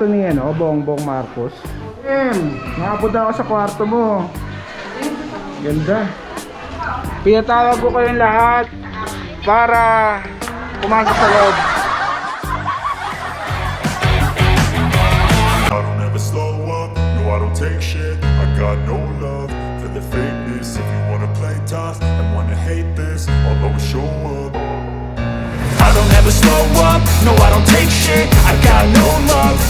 kwarto ni ano, Bongbong Marcos. Em, nakapunta ako sa kwarto mo. Ganda. Pinatawag ko kayong lahat para pumasok sa loob. I don't ever slow up, no I don't take shit I got no love for the fakeness If you wanna play tough and wanna hate this I'll always show up I don't ever slow up, no I don't take shit I got no love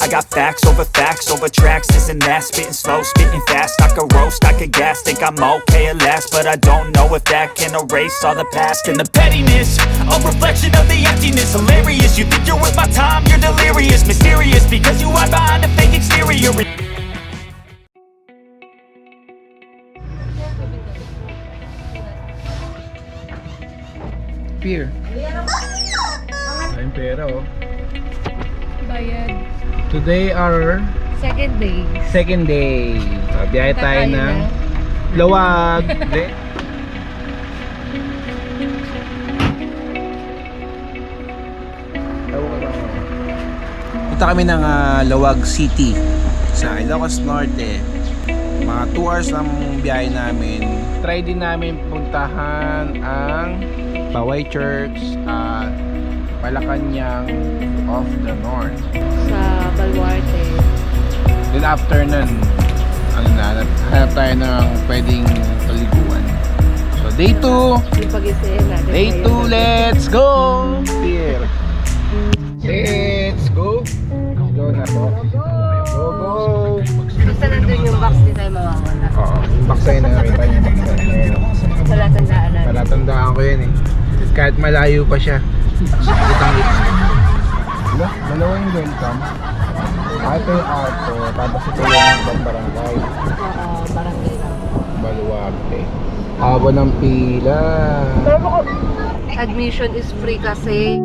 I got facts over facts over tracks, this and that. Spitting slow, spitting fast, I could roast, I could gas. Think I'm okay at last, but I don't know if that can erase all the past. And the pettiness, a reflection of the emptiness. Hilarious, you think you're worth my time, you're delirious. Mysterious, because you hide behind a fake exterior. Beer. Ayun pera oh. Bayad. Today our Second day. second day. Uh, biyahe tayo ng na. Lawag. Punta kami ng ah, Lawag City sa Ilocos Norte. Mga 2 hours lang biyahe namin. Try din namin puntahan ang Paway Church at Malacanang of the North. Sa. Then after nun, ano na, hanap- tayo ng pwedeng paliguan. So day 2, Yung pag-isayin natin. day 2, ngayon. let's go! Here. Let's go! Let's go na po. Go, go! Basta nandun yung box, di tayo mawawala. Oo, na namin tayo. Ayun. Wala tandaan natin. Palatandaan ko yun eh. Kahit malayo pa siya. Kitang Diba? Dalawa yung welcome. Ito yung auto, tapos ito yung ibang barangay. Oo, barangay lang. Baluarte. Haba ng pila. Admission is free kasi.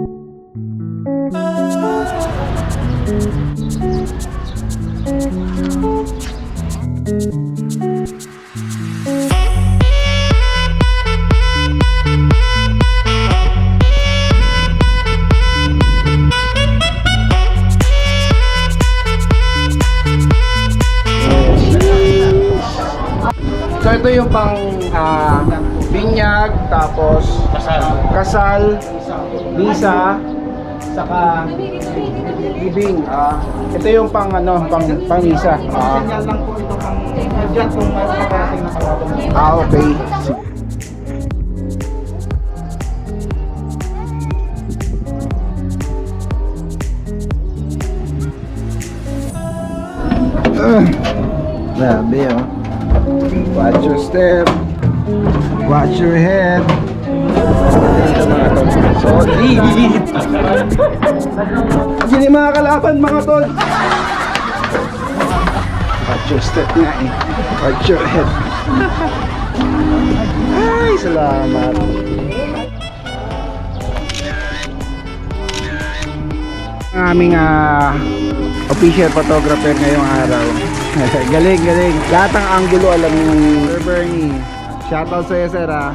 Ito yung pang ano, pang pang visa. Ah, lang po ito pang dyan kung may makarating na ah okay. Ah, grabe oh. Watch your step. Watch your head. Solid. Yan yung mga kalaban mga tol. Step nga eh. Head. Ay, salamat. Ang aming ah, official photographer ngayong araw. galing, galing. Lahat ng angulo alam ni Sir Bernie. Shoutout sa'yo, sir, ah.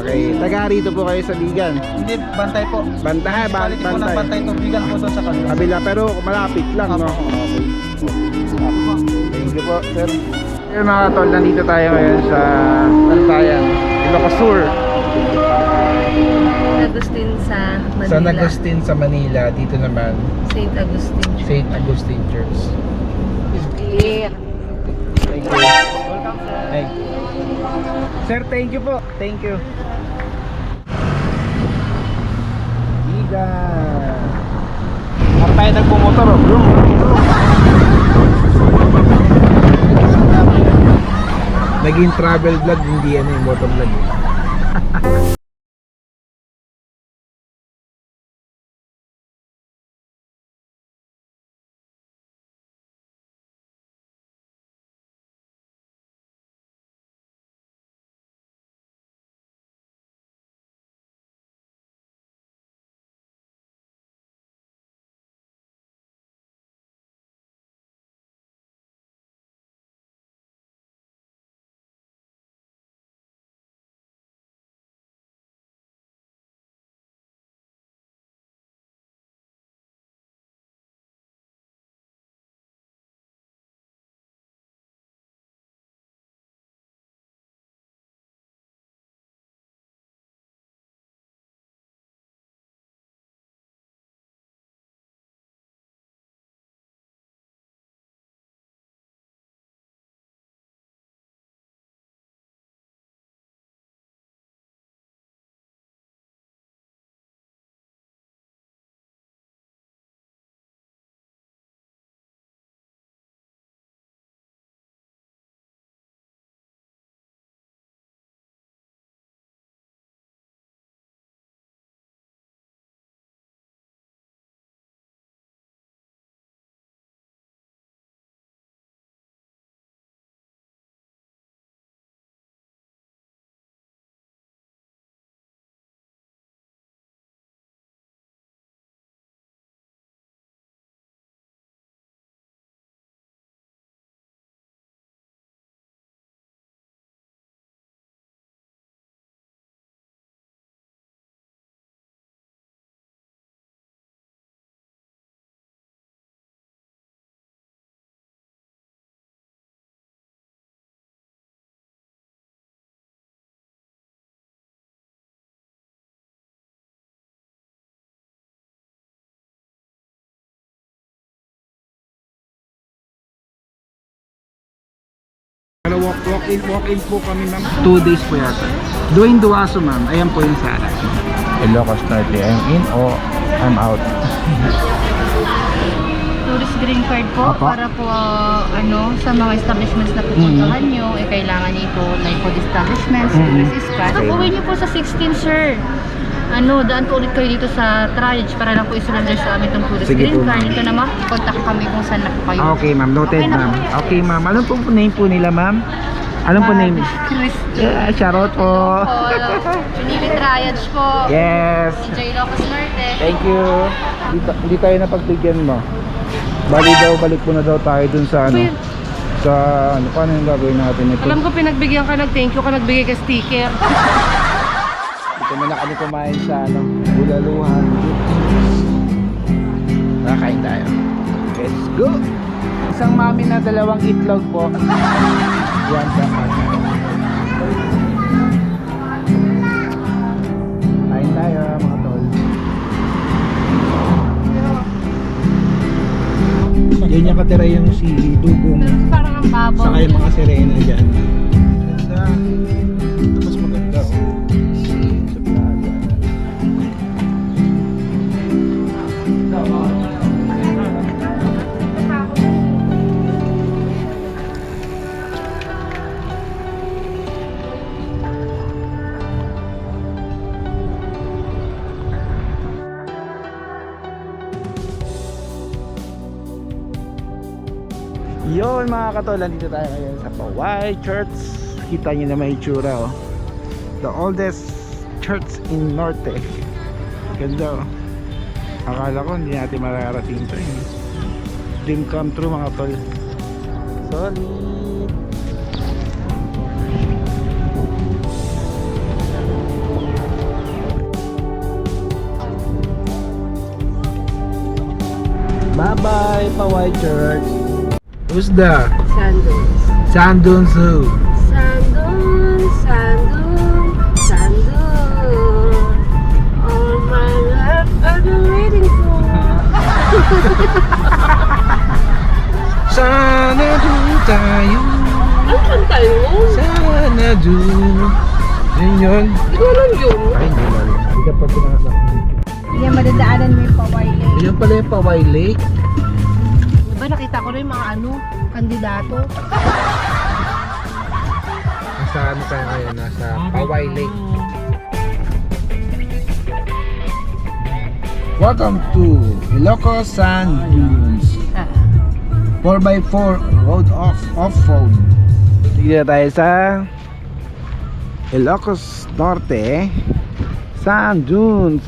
Okay. Taga rito po kayo sa Bigan. Hindi, bantay po. Bantay, ba- Quality po ng bantay bantay. tubigan po sa kanila. Kabila, pero malapit lang, no? Okay. Thank you po, sir. Ayun mga tol, nandito tayo ngayon sa Tantayan, Ilocos Sur. Agustin sa Manila. San Agustin sa Manila, dito naman, St. Agustin. St. Agustin Church. Yeah. Thank you. Thank you. Sir, thank you po. Thank you. Giga. Ang tayo nagpumotor, oh. Brum. Naging travel vlog, hindi ano yung motor vlog. eh. walk, walk in, walk in po kami ma'am. Two days po yata. Doing Duaso ma'am. Ayan po yung sala. Ilocos Norte, I'm in o I'm out? Tourist green card po Apa. para po ah, ano sa mga establishments na pupuntahan nyo, eh kailangan niyo ito na food establishments, Mm-hmm. tourist spot. Pag uwi niyo po sa 16 sir, ano, daan po ulit kayo dito sa Triage para lang po isurrender sa amin itong tourist Sige green po, card. ma'am. Dito naman, contact kami kung saan na po kayo. Okay ma'am, noted Okay na ma'am. po. Okay ma'am, anong po name po nila ma'am? Anong po name? Chris. Yeah, charot po. Pinili Triage po. Yes. DJ Locos Norte. Thank you. Hindi, ta- hindi tayo napagbigyan mo. Bali daw, balik mo na daw tayo dun sa ano. Sa ano, paano yung gagawin natin ito? Alam ko pinagbigyan ka ng thank you ka nagbigay ka sticker. Ito na kami kumain sa ano, bulaluhan. Nakakain tayo. Let's go! Isang mami na dalawang itlog po. Yan sa Kain tayo mga tol. Yan niya katira yung si Dugong Parang ang babaw. saka yung mga sirena dyan. Ganda. Yun mga katol, nandito tayo ngayon sa Pawai Church. Kita nyo na may itsura oh. The oldest church in Norte. Ganda oh. Akala ko hindi natin mararating ito eh. Dream come true mga tol. Solid. Bye bye Pawai Church. Who's the. Sandun Zoo? Sandun, sandun, sandun. All my life I've been waiting for. Sana tayo Ang kanta yun? Sana dun Yun yun Hindi ko alam yun. Ay hindi lang Hindi ka pa pinakasak Yan, madadaanan mo yung Paway Lake. Yan pala yung Paway Lake Diba nakita ko na yung mga ano, kandidato. Nasa ano tayo ngayon? Nasa Paway Lake. Welcome to Ilocos Sand Dunes 4x4 road off off-road Dito tayo sa Ilocos Norte Sand Dunes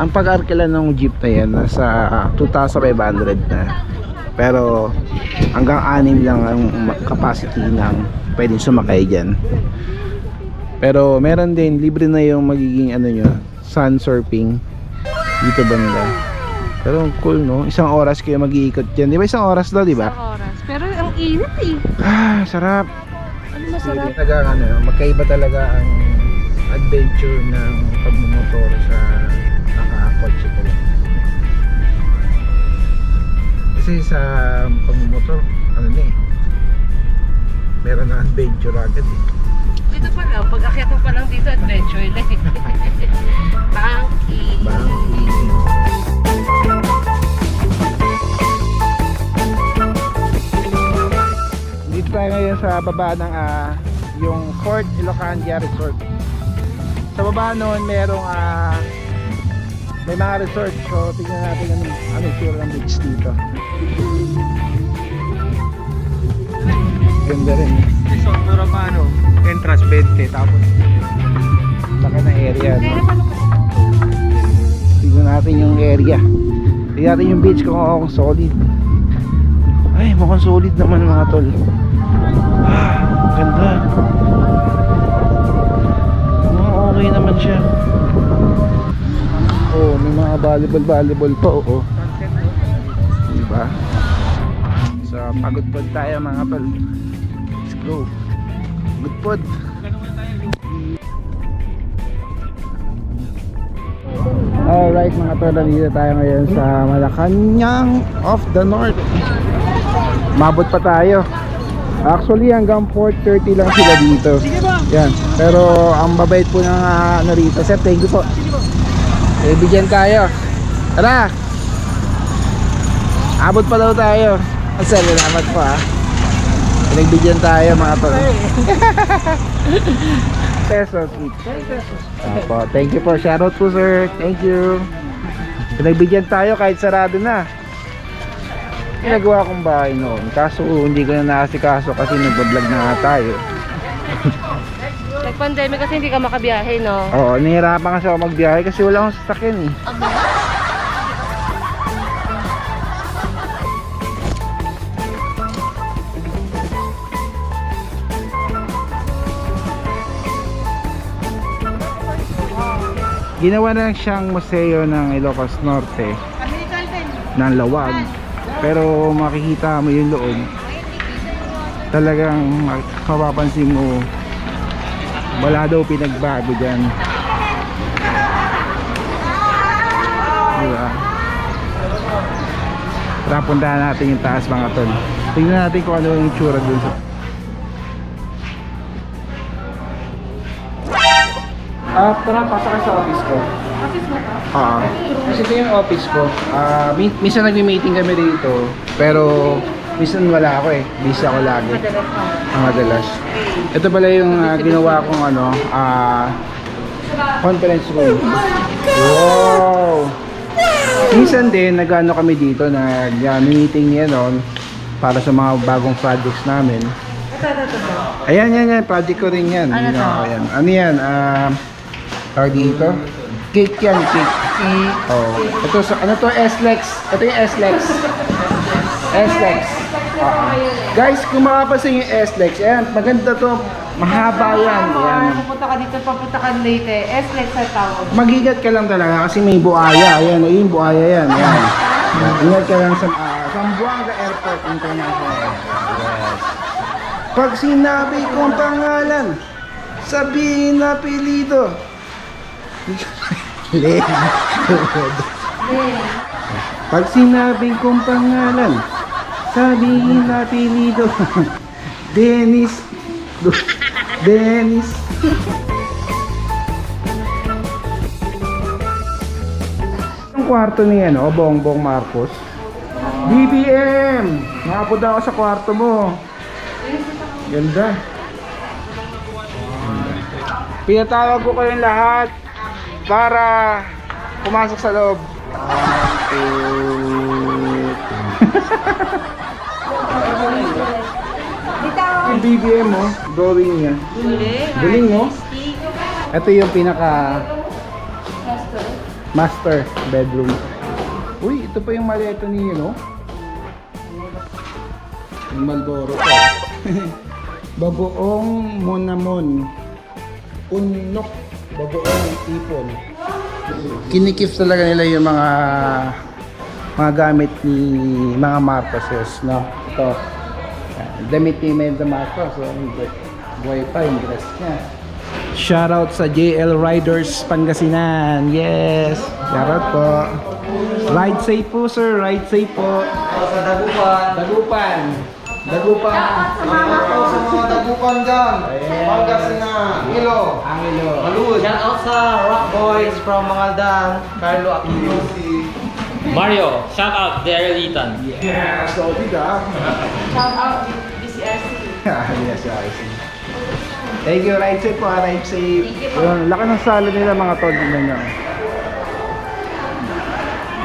Ang pag-arkila ng jeep na yan nasa 2,500 na. Pero hanggang anim lang ang capacity ng pwedeng sumakay dyan. Pero meron din libre na yung magiging ano nyo sun surfing dito banda. Pero cool no? Isang oras kayo mag-iikot dyan. Di ba isang oras daw di ba? Sa oras. Pero ang init eh. ah sarap. Ano masarap? talaga ano magkaiba talaga ang adventure ng pagmumotor sa kasi sa pagmumotor ano na eh meron na adventure agad eh Dito pa lang, pag akyat mo pa lang dito, adventure na eh. Bangky. Bangky. Dito tayo ngayon sa baba ng ah, yung Fort Ilocandia Resort. Sa baba noon merong ah, may mga resort. So tingnan natin ano, ano yung tsura ng beach dito. Ganda rin. Resort pero paano? Entrance 20 tapos laki na area. No? Tingnan natin yung area. Tingnan natin yung beach kung oh, solid. Ay, mukhang solid naman mga tol. Ah, ganda. Mukhang okay naman siya. Oh, may mga volleyball volleyball pa, oo. Diba? So, pagod pod tayo mga tol. Let's go. Good pod. Alright mga tol, nandito tayo ngayon sa Malacanang of the North. Mabot pa tayo. Actually, hanggang 4.30 lang sila dito. Yan. Pero ang mabait po ng uh, ano rito. Sir, thank you po. Eh, bigyan tayo. Tara! Abot pa daw tayo. Salamat po ha. Pinagbigyan tayo mga tol. pesos each. Apo, thank you po. Shoutout po sir. Thank you. Pinagbigyan tayo kahit sarado na. Ginagawa kong bahay noon. Kaso hindi ko na naasikaso kasi nagbablog na nga tayo. Nag-pandemic kasi hindi ka makabiyahe, no? Oo, nahihirapan kasi ako magbiyahe kasi wala akong sasakyan eh. Ginawa na siyang museo ng Ilocos Norte ng Lawag. Pero makikita mo yung loob. Talagang mapapansin mo wala daw pinagbago dyan. Diba? Tara, puntahan natin yung taas mga tol. Tingnan natin kung ano yung itsura dun sa... Ah, tara, pasok ka sa office ko. Office mo ka? Oo. Kasi ito yung office ko. Ah, min- minsan nagmi-meeting kami dito. Pero, minsan wala ako eh. Busy ako lagi. Ang madalas. Ito pala yung ah, ginawa kong ano, ah, conference room. Wow! Minsan din, nag-ano kami dito, nag-meeting niya noon para sa mga bagong projects namin. Ayan, yan, yan. Project ko rin yan. Ano to? yan. Ano yan? Ah, tawag dito? Cake yan, cake. Oh. Ito, sa, ano to? S-Lex. Ito yung S-Lex. S-Lex. Oo. Guys, kung makapansin yung S-Lex, ayan, maganda to. Mahaba yan. Ayan. Pupunta ka dito, papunta ka Leyte. S-Lex sa tawag. Magigat ka lang talaga kasi may buaya. Ayan, o yung buaya yan. Ayan. Ingat ka lang sa uh, Zamboanga Airport International. Yes. Pag sinabi kong pangalan, sabihin na apelido. Len. Pag sinabing kong pangalan, sabihin na apelido. Dennis. Dennis. Ang kwarto ni ano, Bongbong Marcos. BBM! Nakapunta ako sa kwarto mo. Ganda. Pinatawag ko kayong lahat para pumasok sa loob. Yung BBM mo, drawing niya. Galing mo. Ito yung pinaka master bedroom. Uy, ito pa yung maleta ni ano? Yung Malboro pa. Bagoong monamon. Unok. Bagoong tipon. Kinikip talaga nila yung mga mga gamit ni mga Marcoses, no? Ito. Damit ni Imelda Marcos. So, buhay pa yung dress niya. Shoutout sa JL Riders Pangasinan. Yes. Shoutout po. Ride safe po, sir. Ride safe po. Sa Dagupan. Dagupan. Dagupan. Shoutout sa mga Dagupan dyan. Pangasinan. Ilo. Angelo. Malud. Shoutout sa Rock Boys from Mangaldan. Carlo Aquino. Mario, shout out Daryl Ethan. Yeah. Solid ah. Shout out BCRC. yes, see. Thank you, ride safe po, ah, ride safe. Ayun, laki ng sala nila mga tol din nyo.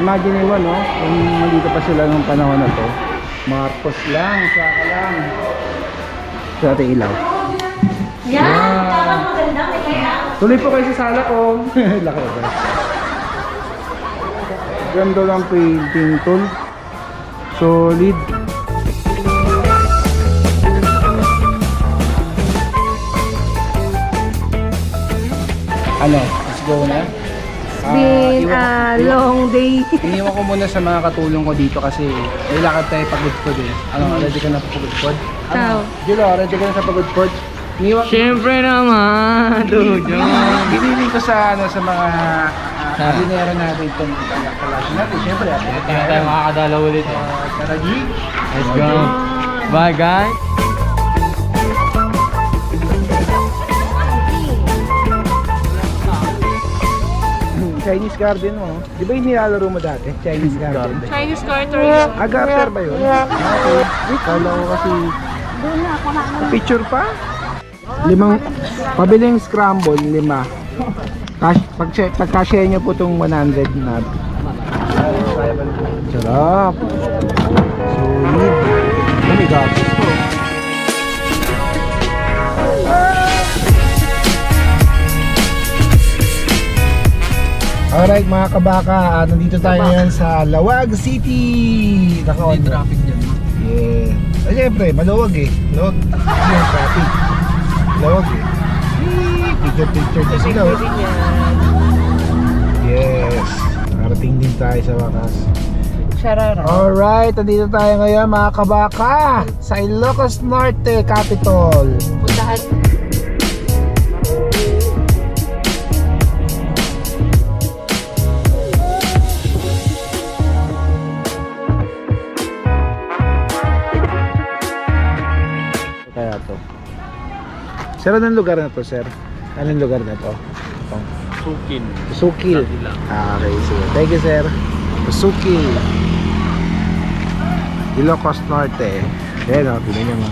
Imagine mo, no? Kung nandito pa sila nung panahon na to. Marcos lang, saka lang. Sa ating ilaw. Yeah! Tuloy po kayo sa sala ko. laki ba? Ganda lang painting tol. Solid. Ano? Let's go na? Ah, Been iwan- a long day. Iniwan ko muna sa mga katulong ko dito kasi may lakad tayo pagudpod eh. Ano, ready ka na sa pagudpod? Ano? Julo, ready ka na sa pagudpod? Iniwan Siyempre naman, Dojo. Binili ko sa ano sa mga uh, harinero natin itong kalasyon natin. Siyempre, ako Hindi na tayo makakadalaw ulit. Tara, G. Let's go. Bye guys. Chinese garden mo. Di ba yung nilalaro mo dati? Chinese garden. Chinese garter. Ah, garter ba yun? Okay. Wait, kala ko kasi... Picture pa? Limang, pabiling scramble, lima. Cash, pag, pagka-share nyo po itong 100 na. Sarap. Solid. Oh my God. Alright mga kabaka, ah, nandito tayo ngayon sa Lawag City. Naka May traffic dyan. Yeah. Ah, syempre, maluwag eh. Maluwag. Hindi yung traffic. Maluwag eh. Picture picture na sila. oh. Yes. Narating din tayo sa wakas. Sharara. Alright, nandito tayo ngayon mga kabaka sa Ilocos Norte Capital. Puntahan. Sir, anong lugar na to, sir? Anong lugar na to? Ito. Sukin. Sukil. Ah, okay, sige. Thank you, sir. Sukil. Ilocos Norte. Ayan o, tignan nyo mo.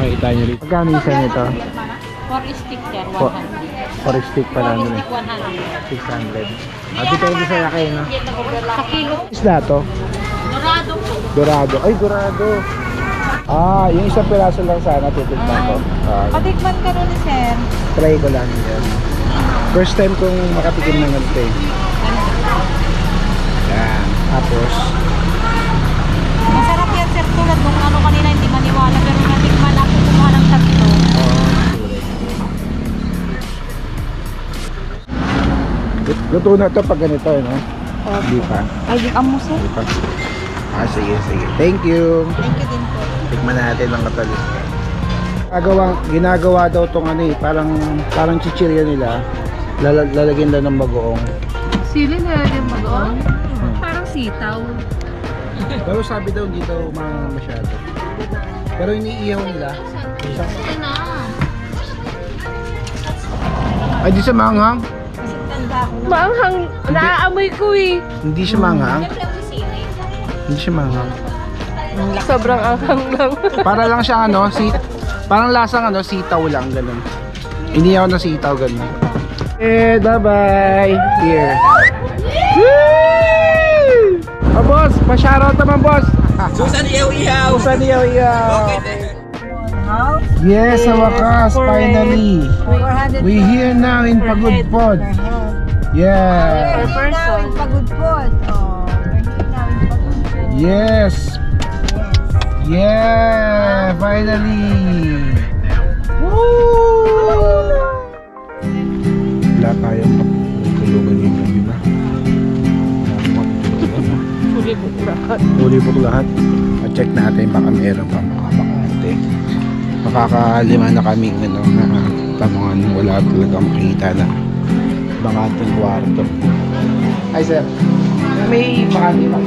Makikita nyo rito. Magkano isa nito? For stick sir, Po- 100. For stick pa lang dun eh. 100. 600. Ah, depende sa laki, no? Sa kilo. Isda to? Dorado po. Dorado. Ay, dorado. Ah, yung isang piraso lang sana titignan ko. Ah, Patikman ka nun sir. try ko lang yan. First time kong makatikim ng ganito eh. Yan. Tapos, Masarap yan sir, tulad nung ano kanina hindi maniwala pero natikman ako kumuha ng tatlo. lut- luto na to pag ganito, eh, no? Hindi pa. Ay, di amo sir. Hindi pa. Ah, sige, sige. Thank you. Thank you din po. Tikman natin ng katali. Ginagawa, ginagawa daw tong ano eh, parang, parang chichirya nila. Lala, lalagyan lang ng bagoong. Sili na din mo doon. Parang sitaw. Pero sabi daw hindi daw mga masyado. Pero iniihaw nila. Isang, ay, di siya manghang. Maanghang. Naaamoy ko eh. Hindi siya manghang. Hindi siya manghang. Sobrang anghang lang. Para lang siya ano, si parang lasang ano, sitaw lang ganun. Inihaw na sitaw ganun. Eh, bye-bye. Here. Oh, boss, pa-shoutout naman, boss. Susan Iyaw Iyaw! Susan Iyaw Iyaw. Yes, sa wakas, finally. We here now in Pagudpod. Yeah. person. Yes. Yeah, finally. Woo! Wala tayong matulugan yung gabi ba? Huli mo lahat. Huli po lahat. Ma-check natin baka meron pa mga bakante. Makakalima na kami ano, na tamangan wala talaga makita na bakanteng kwarto. Hi sir. May bakante ba?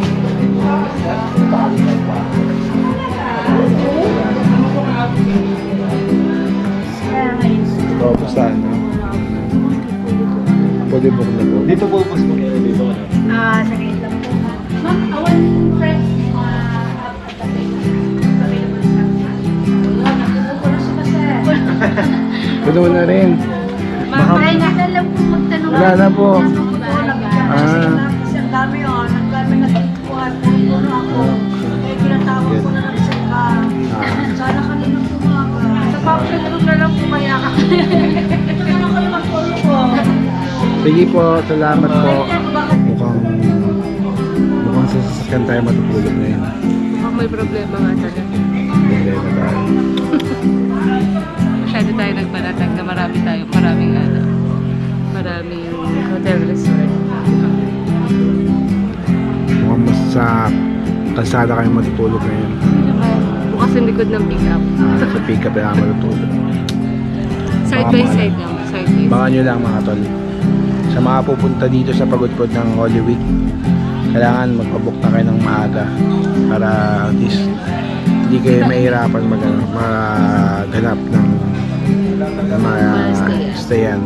Ito po sana. Pwede po na po. Dito po po dito. Ah, sa gate lang po. Ma'am, awan fresh. Ah, Pwede mo na rin. Baka, Ay, nasa lang po magtanong. wala na po. Ah. Ang dami yun. Pagkakulong na lang po kaya ka. Na kayo magpulo ko. Sige po, salamat po. Mukhang mukhang sa sasakyan tayo matutulog ngayon. Mukhang may problema nga talaga. Problema tayo. Masyado tayo nagpanatag na marami tayo. Maraming ano. Maraming hotel resort. Mukhang mas sa kalsada kayo matutulog ngayon. Ang likod ng pick up. Ah, sa pick up na matutulog. Side Baka by mga- side lang. Side by. Baka nyo lang mga tol. Sa mga pupunta dito sa pagudpod ng Holy Week, kailangan magpabook na kayo ng maaga para at least hindi kayo mahirapan mag, maghanap ng, ng mga stayan.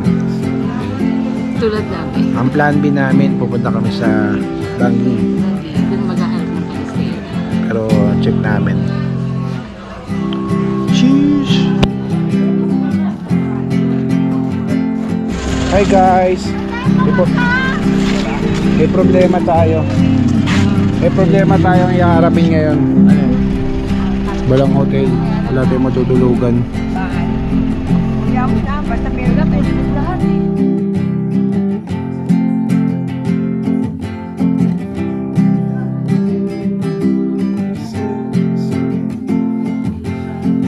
Tulad namin. Ang plan B namin, pupunta kami sa pag-stay. Pero check namin. Cheers! Hi guys! May, pro- may problema tayo. May problema tayong iharapin ngayon. Walang hotel. Wala tayong matutulugan. Kaya mo na, basta meron na, pwede lahat.